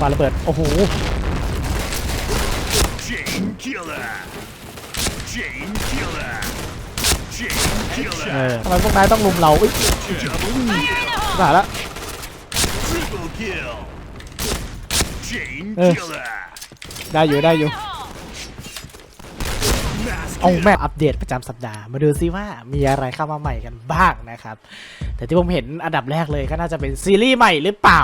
ปาระเบิด โอ้โห Chain killer. Chain killer. Chain เอ killer. อทำไมพวกนายต้องลุมเราอุ้ย Double kill. ตายละ Triple kill. Chain Eh. killer. ได้อยู่ได้อยู่ Mass เอา kill. แม่อัปเดตประจำสัปดาห์มาดูซิว่ามีอะไรเข้ามาใหม่กันบ้างนะครับ แต่ที่ผมเห็นอันดับแรกเลยก็น่าจะเป็นซีรีส์ใหม่หรือเปล่า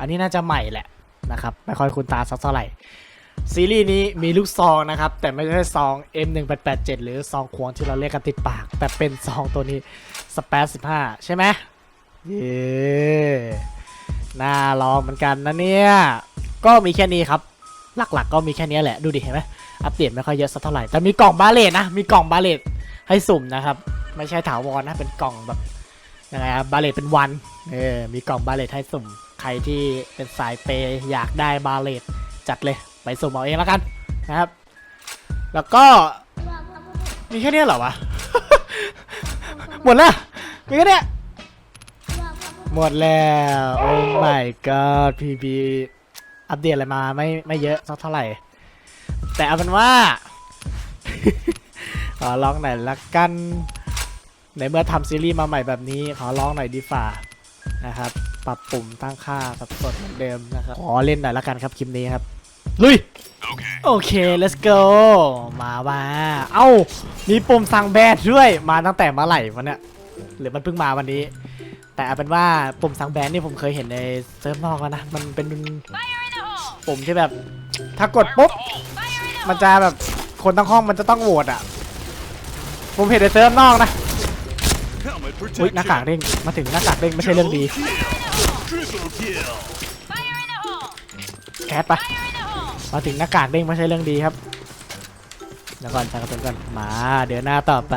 อันนี้น่าจะใหม่แหละ นะครับไม่ค่อยคุ้นตาสักเท่าไหร่ ซีรีส์นี้มีลูกซองนะครับ แต่ไม่ใช่ซอง M1887 หรือซองควงที่เราเรียกกันติดปาก แต่เป็นซองตัวนี้สเปซ15 ใช่ไหมเย้น่าลองเหมือนกันนะเนี่ย ก็มีแค่นี้ครับ หลักๆก็มีแค่นี้แหละดูดิเห็นไหมอัปเดตไม่ค่อยเยอะสักเท่าไหร่แต่มีกล่องบาเลตนะมีกล่องบาเลตให้สุ่มนะครับ ไม่ใช่ถาวรนะเป็นกล่องแบบ ยังไงอะบบาเลตเป็นวันเออมีกล่องบาเลตให้สุ่ม ใครที่เป็นสายเปย์อยากได้บาเลตจัดเลยไปสุ่มเอาเองแล้วกันนะครับ แล้วก็มีแค่นี้เหรอวะ หมดแล้วมีแค่นี้หมดแล้ว โอ้ my god พีพีอัปเดตอะไรมาไม่ไม่เยอะสักเท่าไหร่ แต่เอาเป็นว่า ขอร้องหน่อยละกัน ในเมื่อทำซีรีส์มาใหม่แบบนี้ขอร้องหน่อยดีฝ่านะครับ ปรับปุ่มตั้งค่าสับสนเหมือนเดิมนะครับขอเล่นหน่อยละกันครับคลิปนี้ครับ ลุย โอเค let's go มาว่าเอ้า มีปุ่มสั่งแบนด้วย มาตั้งแต่เมื่อไหร่วะเนี่ย หรือมันเพิ่งมาวันนี้ แต่เอาเป็นว่าปุ่มสั่งแบนนี่ผมเคยเห็นในเซิร์ฟนอกแล้วนะ มันเป็นปุ่มที่แบบ ถ้ากดปุ๊บ มันจะแบบคนทั้งห้องมันจะต้องโหวตอะ ผมเห็นในเซิร์ฟนอกนะ อุ้ยหน้ากากเด้งมาถึงหน้ากากเด้งไม่ใช่เรื่องดีแคสไปะมาถึงหน้ากากเด้งไม่ใช่เรื่องดีครับเดี๋ยวก่อนใส่กระสุนก่อนมา เดี๋ยวหน้าต่อไป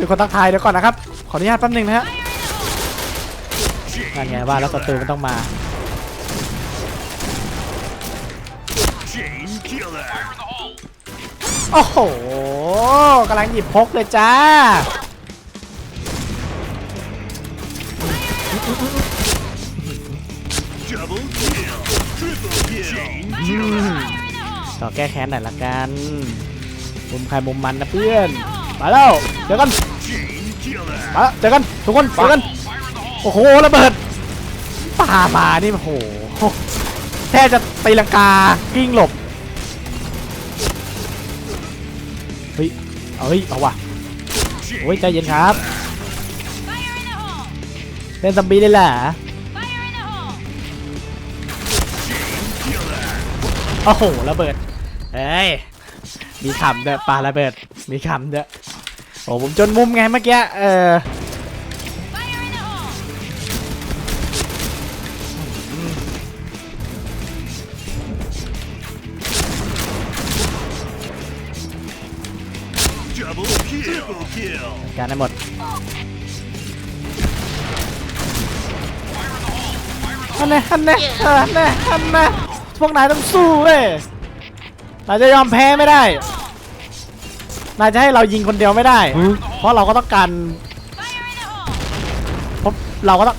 มีคนทักทายเดี๋ยวก่อนนะครับ ขออนุญาตแป๊บนึงนะฮะนั่นไงว่าแล้วศัตรูมันต้องมา โอ้โหกำลังหยิบพกเลยจ้า ต่อแก้แค้นหน่อยละกันมุมใครมุมมันนะเพื่อน มาแล้ว เจอกันมาเจอกัน ทุกคน เจอกัน โอ้โห ระเบิดป่ามานี่โอ้โหแค่จะตีลังกากิ้งหลบ เอ้ยเอาว่ะโอ้ยใจเย็นครับเล่นซัมบี้ได้แหละโอ้โหระเบิดเอ้ยมีขำเด้อปลาระเบิดมีขำเด้อโอ้ผมจนมุมไงเมื่อกี้เออ หมด อันนี้อันนี้เอออันนี้อันนี้พวกนายต้องสู้เว้ยนายจะยอมแพ้ไม่ได้ นายจะให้เรายิงคนเดียวไม่ได้ เพราะเราก็ต้องการเพราะเราก็ต้อง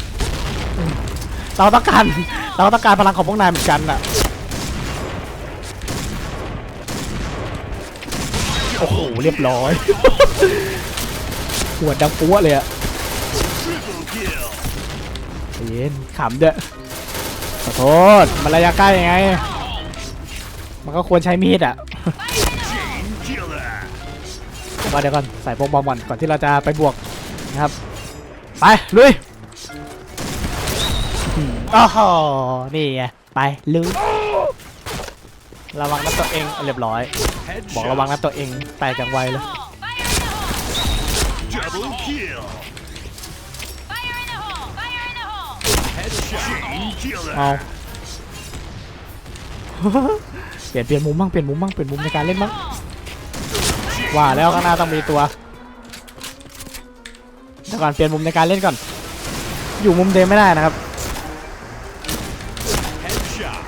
เราต้องการ เราต้องการพลังของพวกนายเหมือนกันอะ โอ้โห เรียบร้อย หัวดังปั้วเลยอะเย็นขำเด้อขอโทษมันระยะใกล้ยังไง มันก็ควรใช้มีดอะ Chain killer. ก็เดี๋ยวก่อนใส่พวกบอมก่อนก่อนที่เราจะไปบวกนะครับ ไปลุยโอ้โหนี่ไงไปลุยระวังนะตัวเองเรียบร้อย บอกระวัง Headshot. นะตัวเองแตกอย่างไวเลย Double kill. Headshot. Chain killer. เอา เปลี่ยนเปลี่ยนมุมบ้างเปลี่ยนมุมบ้างเปลี่ยนมุมในการเล่นบ้างว่าแล้วข้างหน้าต้องมีตัวเดี๋ยวก่อนเปลี่ยนมุมในการเล่นก่อน อยู่มุมเดิมไม่ได้นะครับ Headshot.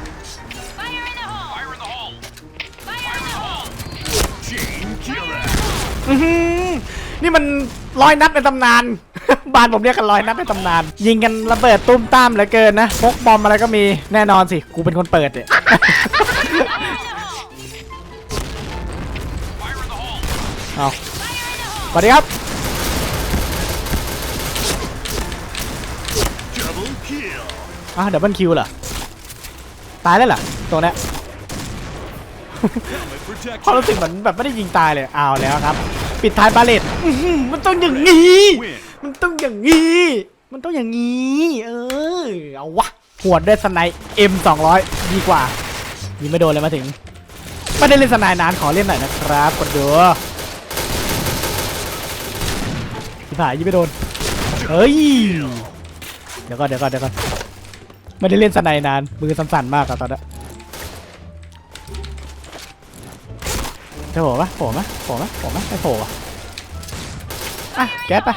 Chain killer. อื้อหือ นี่มันร้อยนัดในตำนาน บ้านผมเรียกกันร้อยนัดในตำนาน ยิงกันระเบิดตุ้มต้ามเหลือเกินนะพกบอมอะไรก็มีแน่นอนสิ กูเป็นคนเปิดเนี่ยเอาสวัสดีครับ Double kill. อ้าวดับเบิลคิวเหรอ ตายแล้วเหรอตัวเนี้ย Helmet ความรู้สึกเหมือนแบบไม่ได้ยิงตายเลยเอาแล้วครับ ปิดท้ายบาเลตมันต้องอย่างนี้ มันต้องอย่างนี้ มันต้องอย่างนี้ เออ เอาวะหวดด้วยสไนป์ M 200ดีกว่ายิงไม่โดนเลยมาถึง ไม่ได้เล่นสไนป์นานขอเล่นหน่อยนะครับกดดูพี่ผ่ายยิงไม่โดน เฮ้ย เดี๋ยวก่อนเดี๋ยวก่อนเดี๋ยวก่อนไม่ได้เล่นสไนป์นานมือสั่นๆมากอะตอนนี้ จะโผล่ปะโผล่ไหมโผล่ไหมโผล่ไหมไม่โผล่อะอะแก๊สไป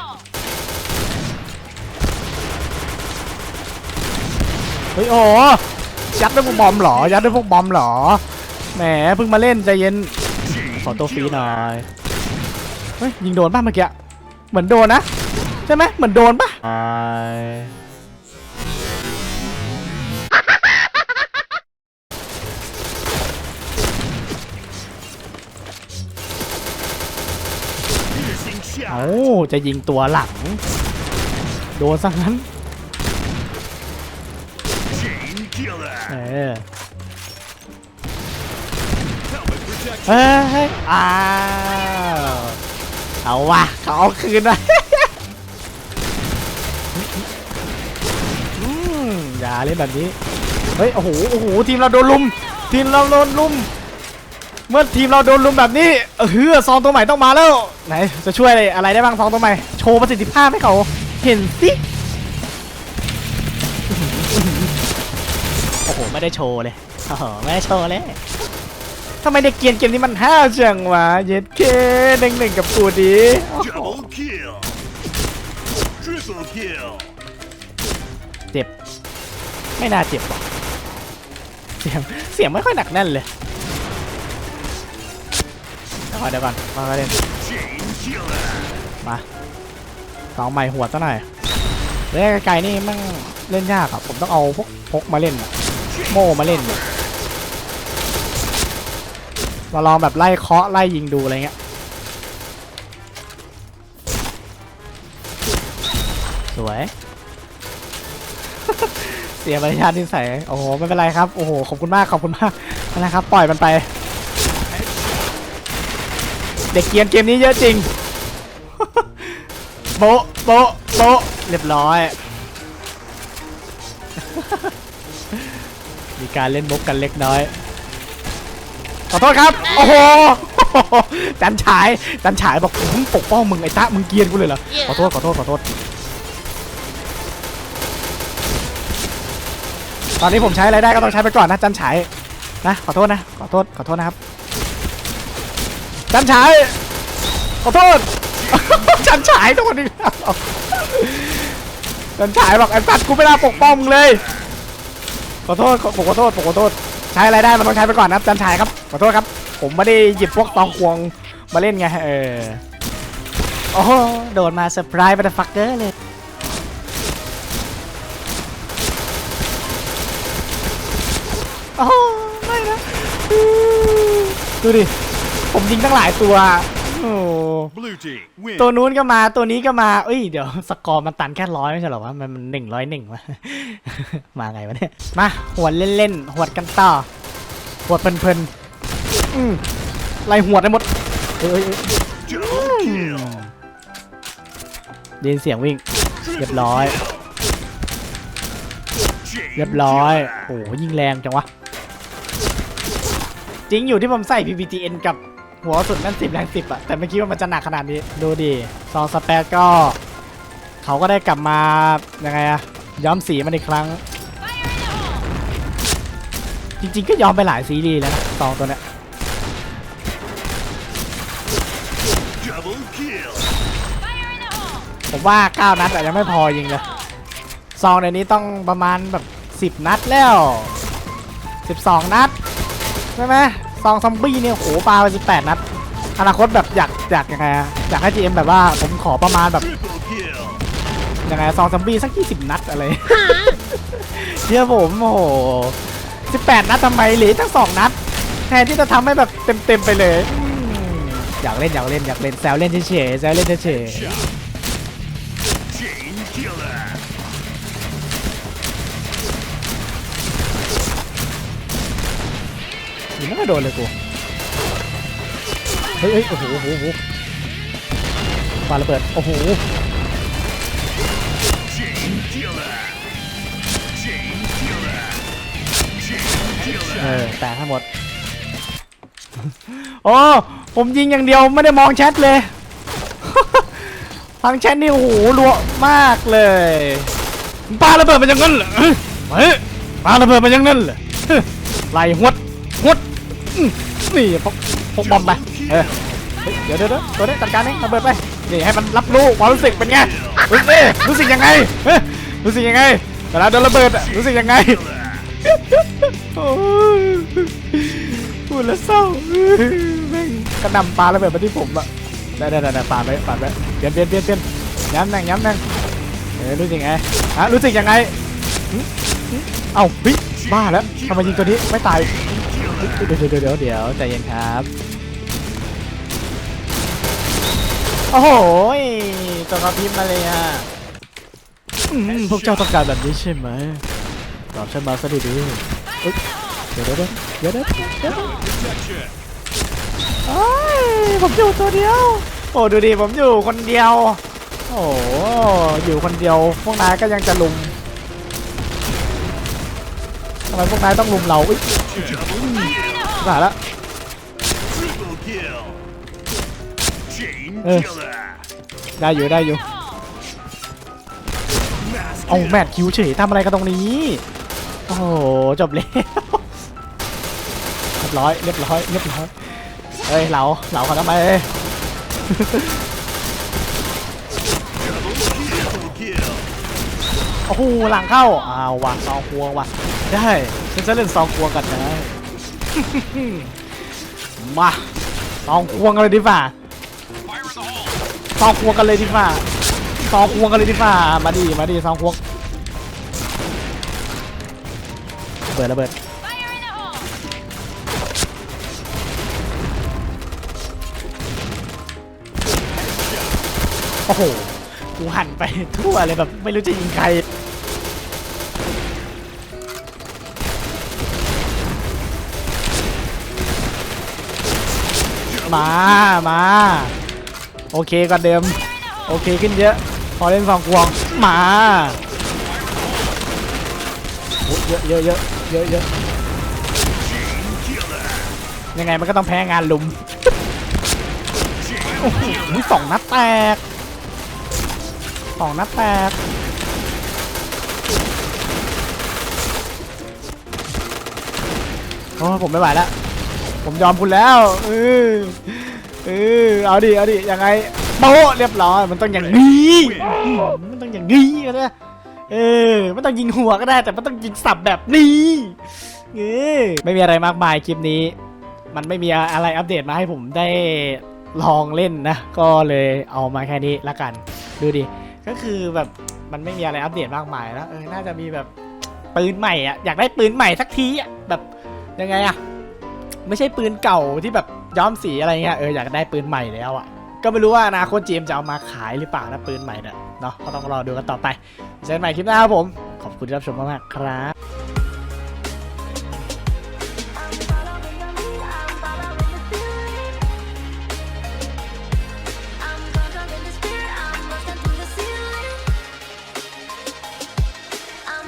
เฮ้ยโอ้ยัดด้วยพวกบอมเหรอยัดด้วยพวกบอมเหรอแหมเพิ่งมาเล่นใจเย็นขอตัวฟรีหน่อยเฮ้ยยิงโดนป่ะเมื่อกี้เหมือนโดนนะใช่ไหมเหมือนโดนป่ะ เอ้าจะยิงตัวหลัง โดนซะงั้น เออเฮ้ยเอ้าวเอาวะเขาเอาคืนนะอืมอย่าเล่นแบบนี้ เฮ้ย โอ้โห โอ้โห ทีมเราโดนลุม ทีมเราโดนลุม เมื่อทีมเราโดนลุมแบบนี้เออเฮือซองตัวใหม่ต้องมาแล้ว ไหนจะช่วยอะไรอะไรได้บ้างซองตัวใหม่ โชว์ประสิทธิภาพให้เขาเห็นสิโอ้โหไม่ได้โชว์เลยโอ้โหไม่ได้โชว์เลยทำไมเด็กเกรียนเกมนี้มันห้าวจังวะเย็ดเคหนึ่งหนึ่งกับกูดีโอ้โห Double kill. Triple kill. เจ็บ ไม่น่าเจ็บหรอกเสียงเสียงไม่ค่อยหนักแน่นเลยเดี๋ยวก่อนเดี๋ยวก่อนมาเล่นมาสองใหม่หัวซะหน่อยเล่นไกลๆนี่มันเล่นยากอะผมต้องเอาพวกพกมาเล่นโม่มาเล่นมาลองแบบไล่เคาะไล่ยิงดูอะไรเงี้ยสวย เสียมารยาทนิสัยโอ้โหไม่เป็นไรครับ โอ้โห ขอบคุณมาก ขอบคุณมากนะครับ ปล่อยมันไป เด็กเกรียนเกมนี้เยอะจริง โบะโบะโบะเรียบร้อย มีการเล่นมุกกันเล็กน้อย ขอโทษครับ โอ้โห จันฉาย จันฉายบอกผมปกป้องมึงไอ้ตะมึงเกรียนกูเลยเหรอ ขอโทษ ขอโทษ ขอโทษ ตอนนี้ผมใช้อะไรได้ก็ต้องใช้ไปก่อนนะจันฉาย นะ ขอโทษนะ ขอโทษ ขอโทษนะครับ จันฉายขอโทษ จันฉายโดนอีกแล้วจันฉายบอกไอ้สัตว์กูไม่น่าปกป้องมึงเลย ขอโทษขอผมขอโทษผมขอโทษ ใช้อะไรได้มันต้องใช้ไปก่อนนะจันฉายครับ ขอโทษครับ ผมไม่ได้หยิบพวกตองควงมาเล่นไง เออ โอ้โห โดนมาเซอร์ไพรส์ไปแต่ฟักเกอร์เลยโอ้โหไม่นะ ดูดิ ผมยิงตั้งหลายตัว โอ้โห Blue team. Win. ตัวนู้นก็มาตัวนี้ก็มา เอ้ยเดี๋ยวสกอร์มันตันแค่ร้อยไม่ใช่เหรอวะมันมันหนึ่งร้อยหนึ่งวะมาไงวะเนี่ยมาหวดเล่นๆหวดกันต่อหวดเพลินๆอืมไล่หวดได้หมดเอ้ยเอ้ยเอ้ย Double kill. ได้ยินเสียงวิ่ง Triple เรียบร้อย Chain เรียบร้อย killer. โอ้โหยิงแรงจังวะจริงอยู่ที่ผมใส่ PPTN กับ หัวสุดนั่นสิบแรงสิบอะแต่ไม่คิดว่ามันจะหนักขนาดนี้ดูดิซองสเปซก็ เขาก็ได้กลับมายังไงอะย้อมสีมันอีกครั้ง จริงๆก็ย้อมไปหลายซีรีส์แล้วนะซองตัวเนี้ยผมว่า 9 นัดอะยังไม่พอยิงเลยซองในนี้ต้องประมาณแบบ 10 นัดแล้ว 12 นัด ใช่ไหม ซองซอมบี้เนี่ยโหปลาไป18นัดอนาคตแบบอยากอยากยังไงอะอยากให้ GM แบบว่าผมขอประมาณแบบยังไงซองซัมบี้สักยี่สิบนัดอะไรเชื่อผมโอ้โหสิบแปดนัดทำไมเหลือทั้งสองนัดแทนที่จะทำให้แบบเต็มๆไปเลยอยากเล่นอยากเล่นอยากเล่นแซวเล่นเฉยๆแซวเล่นเฉย Shot. ีไม่โดนเลยกู เฮ้ยเฮ้ยโอ้โหโอ้โหโอ้โหปาระเบิด โอ้โห เออ แตกให้งหมด โอ้ ผมยิงอย่างเดียวไม่ได้มองแชทเลย ทางแชทนี่โอ้โหรัวมากเลยปาระเบิดมันอย่างนั้นเหรอเฮ้ยปาระเบิดมันอย่างนั้นเหรอเฮ้ยไล่หวดหวด นี่พกพกบอมไปเออเดี๋ยวเดี๋ยวเดี๋ยวตัวนี้จัดการเองระเบิดไปนี่ให้มันรับรู้ความรู้สึกเป็นไงรู้สึกรู้สึกยังไงรู้สึกยังไงเวลาโดนระเบิดรู้สึกยังไงโอ้ยพูดแล้วเศร้าแม่งกระนำปลาระเบิดมาที่ผมอะได้ได้ได้ปาดไปปาดไปเปลี่ยนเปลี่ยนเปลี่ยนเปลี่ยนย้ำแน่งย้ำแน่งเออรู้สึกไงฮะรู้สึกยังไงเอ้าเฮ้ยบ้าแล้วทำไมยิงตัวนี้ไม่ตาย เดี๋ยวเดี๋ยวเดี๋ยวเดี๋ยวใจเย็นครับ โอ้โหตัวกระพริบมาเลยอะอืมพวกเจ้าต้องการแบบนี้ใช่ไหมตอบฉันมาซะดีๆเอ้ยเดี๋ยวเดี๋ยวเดี๋ยวเดี๋ยวเดี๋ยวเอ้ยผมอยู่ตัวเดียว โอ้ดูดิผมอยู่คนเดียว โอ้อยู่คนเดียว พวกนายก็ยังจะลุมำไมพวกนายต้องลุมเราอุ้ย Double ตายละ Triple kill. Chain Eh. killer. ได้อยู่ได้อยู่ Mass เอา kill. แมทคิวเฉยทำอะไรกันตรงนี้ โอ้โหจบแล้วเรียบร้อยเรียบร้อยเรียบร้อยเฮ้ยเหลาเหลาเขาทำไม Triple kill. โอ้โหหลังเข้าอ้าวว่ะซองควงว่ะ ได้ฉันจะเล่นซองควงกันนะมาซองควงกันเลยดีกว่าซองควงกันเลยดีกว่าซองควงกันเลยดีกว่ามาดิมาดิซองควงเบิดระเบิดโอ้โห กูหันไปทั่วเลยแบบไม่รู้จะยิงใคร มามาโอเคกว่าเดิม โอเคขึ้นเยอะ พอเล่นสองควงมาเยอะเยอะเยอะเยอะเยอะยังไงมันก็ต้องแพ้งานลุมโอ้โหสองนัดแตกสองนัดแตกโอ้ผมไม่ไหวแล้ว ผมยอมคุณแล้วเออเออเอาดิเอาดิยังไงโป๊ะเรียบร้อยมันต้องอย่างนี้มันต้องอย่างนี้ก็ได้เออไม่ต้องยิงหัวก็ได้ แต่มันต้องยิงสับแบบนี้เออไม่มีอะไรมากมายคลิปนี้ มันไม่มีอะไรอัปเดตมาให้ผมได้ลองเล่นนะ ก็เลยเอามาแค่นี้ละกัน ดูดิ ก็คือแบบมันไม่มีอะไรอัปเดตมากมายแล้วเออน่าจะมีแบบปืนใหม่อะอยากได้ปืนใหม่สักทีอะแบบยังไงอะ ไม่ใช่ปืนเก่าที่แบบย้อมสีอะไรเงี้ยเอออยากได้ปืนใหม่แล้วอะก็ไม่รู้ว่าอนาคตเจมจะเอามาขายหรือเปล่านะปืนใหม่เนี่ยเนาะก็ต้องรอดูกันต่อไปเจอกันใหม่คลิปหน้าครับผม ขอบคุณที่รับชมมากๆครับ